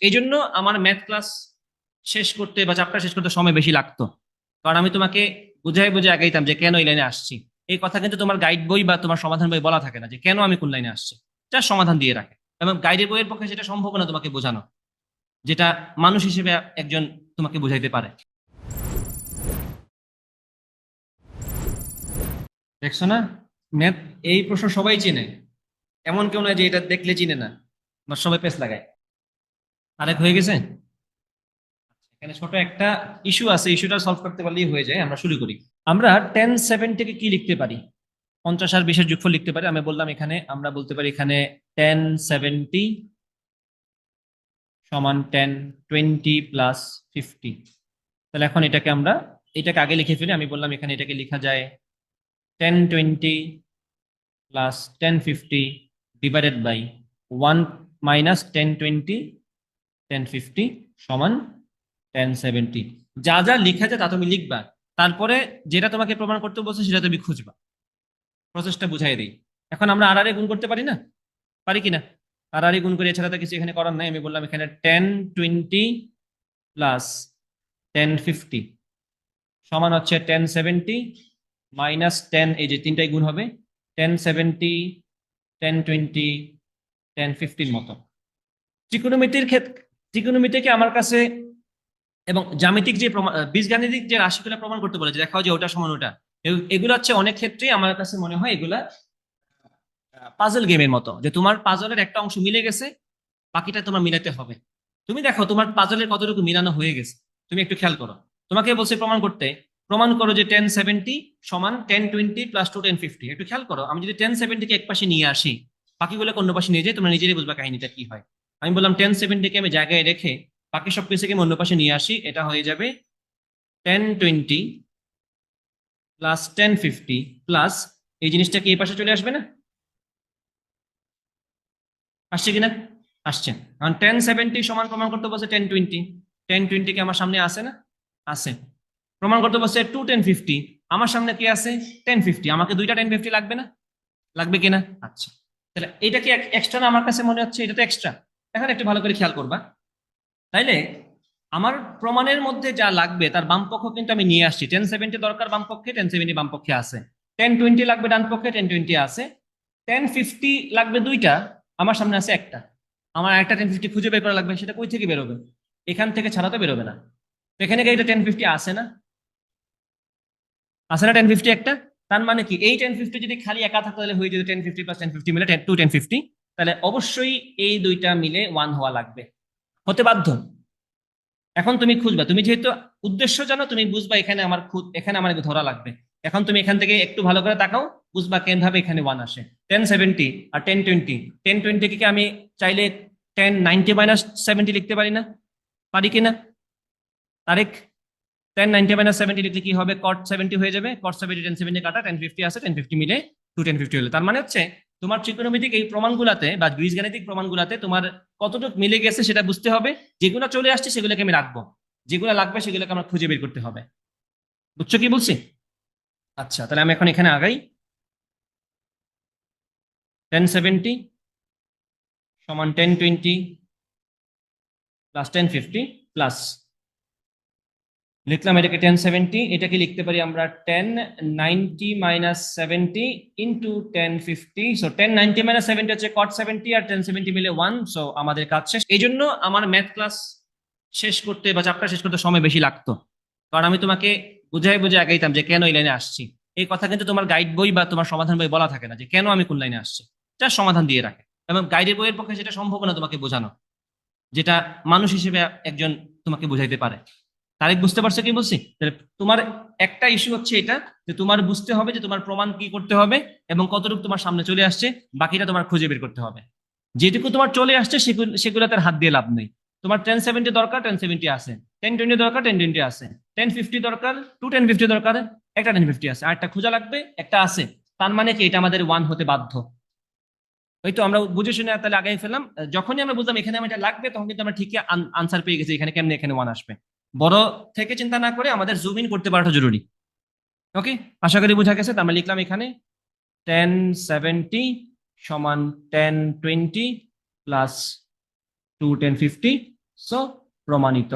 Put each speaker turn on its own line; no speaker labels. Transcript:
এই জন্য আমার ম্যাথ ক্লাস শেষ করতে বা চ্যাপ্টার শেষ করতে সময় বেশি লাগতো। কারণ আমি তোমাকে বুঝাই বুঝে আগাইতাম যে কেন এই লাইনে আসছি। এই কথা কিন্তু তোমার গাইড বই বা তোমার সমাধান বই বলা থাকে না যে কেন আমি কোন লাইনে আসছি। যার সমাধান দিয়ে রাখে। এবং গাইডের বইয়ের পক্ষে সেটা সম্ভব না তোমাকে বোঝানো, যেটা মানুষ হিসেবে একজন তোমাকে বুঝাইতে পারে। দেখছ না? ম্যাথ এই প্রশ্ন সবাই চেনে। এমন কেউ নয় যে এটা দেখলে চিনে না, বা সবাই পেস লাগায়। আরেক হয়ে গেছে? এখানে ছোট একটা ইস্যু আছে ইস্যুটা সলভ করতে পারলেই হয়ে যায়, আমরা শুরু করি। আমরা টেন সেভেন থেকে কি লিখতে পারি? পঞ্চাশ আর বিশের যোগফল লিখতে পারি, আমি বললাম এখানে, আমরা বলতে পারি এখানে টেন সেভেন্টি সমান টেন টোয়েন্টি প্লাস ফিফটি তাহলে এখন এটাকে আমরা, এটাকে আগে লিখে ফেলি, আমি বললাম এখানে এটাকে লেখা যায় tan twenty plus tan fifty divided by one minus tan twenty tan fifty সমান টেন সেভেন্টি যা যা লেখা যায় তা তুমি লিখবা। তারপরে যেটা তোমাকে প্রমাণ করতে বলছে সেটা তুমি খুঁজবা। প্রসেসটা বুঝাই দিই। এখন আমরা আর গুণ করতে পারি না? পারি কি না? আর গুণ করে এছাড়া তো কিছু এখানে করার নাই। আমি বললাম এখানে tan twenty plus tan fifty সমান হচ্ছে টেন সেভেন্টি মাইনাস টেন এই যে তিনটাই গুণ হবে। Tan seventy tan twenty tan ফিফটির মতো। ত্রিকোণমিতির ক্ষেত্রে ত্রিকোণমিতিকে আমার কাছে এবং জ্যামিতিক যে বীজগাণিতিক যে রাশিগুলো প্রমাণ করতে বলেছে, দেখাও যে ওটা সমান ওটা। এগুলো হচ্ছে অনেক ক্ষেত্রেই আমার কাছে মনে হয় এগুলা পাজল গেমের মতো, যে তোমার পাজলের একটা অংশ মিলে গেছে, বাকিটা তোমার মিলাতে হবে। তুমি দেখো, তোমার পাজলের কতটুকু মিলানো হয়ে গেছে? তুমি একটু খেয়াল করো। তোমাকে বলছে প্রমাণ করতে, প্রমাণ করো যে টেন সেভেন্টি সমান tan twenty plus two tan fifty একটু খেয়াল করো, আমি যদি টেন সেভেন্টিকে এক পাশে নিয়ে আসি, বাকিগুলোকে অন্য পাশে নিয়ে যাই, তোমরা নিজেরই বুঝবা কাহিনীটা কি হয়। আমি বললাম টেন সেভেন্টিকে আমি জায়গায় রেখে বাকি সব কিছুকে আমি অন্য পাশে নিয়ে আসি, এটা হয়ে যাবে tan twenty plus tan fifty plus এই জিনিসটা কি এই পাশে চলে আসবে না? আসছে কিনা? আসছে। কারণ টেন সেভেন্টি সমান প্রমাণ করতে বলছে টেন টোয়েন্টি টেন টোয়েন্টি কি আমার সামনে আসে না? আছে প্রমাণ করতে বলছে টু টেন ফিফটি আমার সামনে কি আছে টেন ফিফটি আমাকে দুইটা টেন ফিফটি লাগবে না? লাগবে কিনা? আচ্ছা। তাহলে এটা কি এক্সট্রা না আমার কাছে মনে হচ্ছে? এটা তো এক্সট্রা এখন একটু ভালো করে খেয়াল করবা। তাইলে আমার প্রমাণের মধ্যে যা লাগবে, তার বাম পক্ষ কিন্তু আমি নিয়ে আসছি। টেন সেভেন্টি দরকার বাম পক্ষে টেন সেভেন্টি বাম পক্ষে আছে। টেন টোয়েন্টি লাগবে ডান পক্ষে টেন টোয়েন্টি আছে। টেন ফিফটি লাগবে দুইটা, আমার সামনে আছে একটা। আমার একটা টেন ফিফটি খুঁজে বের করা লাগবে, সেটা কই থেকে বেরোবে? এখান থেকে ছাড়া তো বেরোবে না। এখানে এটা টেন ফিফটি আসে না? আসে না টেন ফিফটি একটা? তার মানে কি, এই টেন ফিফটি যদি খালি একা থাকতো হয়ে যেত tan fifty plus tan fifty মিলে টু টেন ফিফটি তাহলে অবশ্যই এই দুইটা মিলে ওয়ান হওয়া লাগবে। হতে বাধ্য। এখন তুমি খুঁজবা। তুমি যেহেতু উদ্দেশ্য জানো, তুমি বুঝবা এখানে আমার এখানে আমার ধরা লাগবে। এখন তুমি এখান থেকে একটু ভালো করে তাকাও, বুঝবা কেন ভাবে এখানে ওয়ান আসে। টেন সেভেন্টি আর টেন টোয়েন্টি টেন টোয়েন্টি কি আমি চাইলে টেন নাইনটি মাইনাস সেভেন্টি লিখতে পারি না? পারি কি না? তারেক টেন নাইনটি মাইনাস সেভেন্টি লিখলে কি হবে? কট সেভেন্টি হয়ে যাবে। কট সেভেন্টি টেন সেভেন্টি কাটা টেন ফিফটি আছে টেন ফিফটি মিলে টু টেন ফিফটি হলো। তার মানে হচ্ছে তোমার ত্রিকোণমিতিক এই প্রমাণগুলাতে বা বীজগাণিতিক প্রমাণগুলাতে তোমার কতটুকু মিলে গেছে সেটা বুঝতে হবে। যেগুলো চলে আসছে সেগুলোকে আমি রাখব। যেগুলো লাগবে সেগুলোকে আমার খুঁজে বের করতে হবে। বুঝছ কি বলছি? আচ্ছা তাহলে আমি এখন এখানে আগাই। টেন সেভেন্টি সমান tan twenty plus tan fifty plus লিখলাম এটাকে টেন সেভেন্টি এটাকে লিখতে পারি আমরা tan ninety minus seventy into tan fifty so tan ninety minus seventy হচ্ছে কট সেভেন্টি আর টেন সেভেন্টি মিলে ওয়ান সো আমাদের কাজ শেষ। এই জন্য আমার ম্যাথ ক্লাস শেষ করতে বা চ্যাপ্টার শেষ করতে সময় বেশি লাগতো। কারণ আমি তোমাকে বুঝাই বুঝে আগাইতাম যে কেন এই লাইনে আসছি। এই কথা কিন্তু তোমার গাইড বই বা তোমার সমাধান বই বলা থাকে না যে কেন আমি কোন লাইনে আসছি। যার সমাধান দিয়ে রাখে। এবং গাইডের বইয়ের পক্ষে সেটা সম্ভব না তোমাকে বোঝানো। যেটা মানুষ হিসেবে একজন তোমাকে বুঝাইতে পারে। তারেক বুঝতে পারছ কি বলছি? তাহলে তোমার একটা ইস্যু হচ্ছে এটা, যে তোমার বুঝতে হবে যে তোমার প্রমাণ কি করতে হবে এবং কতটুকু তোমার সামনে চলে আসছে, বাকিটা তোমার খুঁজে বের করতে হবে। যেটুকু তোমার চলে আসছে সেগুলো তার হাত দিয়ে লাভ নেই। তোমার টেন সেভেন্টি দরকার টেন সেভেন্টি আছে। টেন টোয়েন্টি দরকার টেন টোয়েন্টি আছে। টেন ফিফটি দরকার টু টেন ফিফটি দরকার, একটা টেন ফিফটি আছে। আর একটা খোঁজা লাগবে, একটা আছে। তার মানে কি এটা আমাদের ওয়ান হতে বাধ্য। ওই তো আমরা বুঝে শুনে তাহলে আগে ফেললাম। যখনই আমরা বুঝলাম এখানে আমার এটা লাগবে, তখন কিন্তু আমরা ঠিকই আনসার পেয়ে গেছি, এখানে কেমনে এখানে ওয়ান আসবে। বড় থেকে চিন্তা না করে আমাদের জুম ইন করতে পারাটা জরুরি। ওকে আশা করি বোঝা গেছে। আমরা লিখলাম এখানে টেন সেভেন্টি সমান tan twenty plus two tan fifty so প্রমাণিত।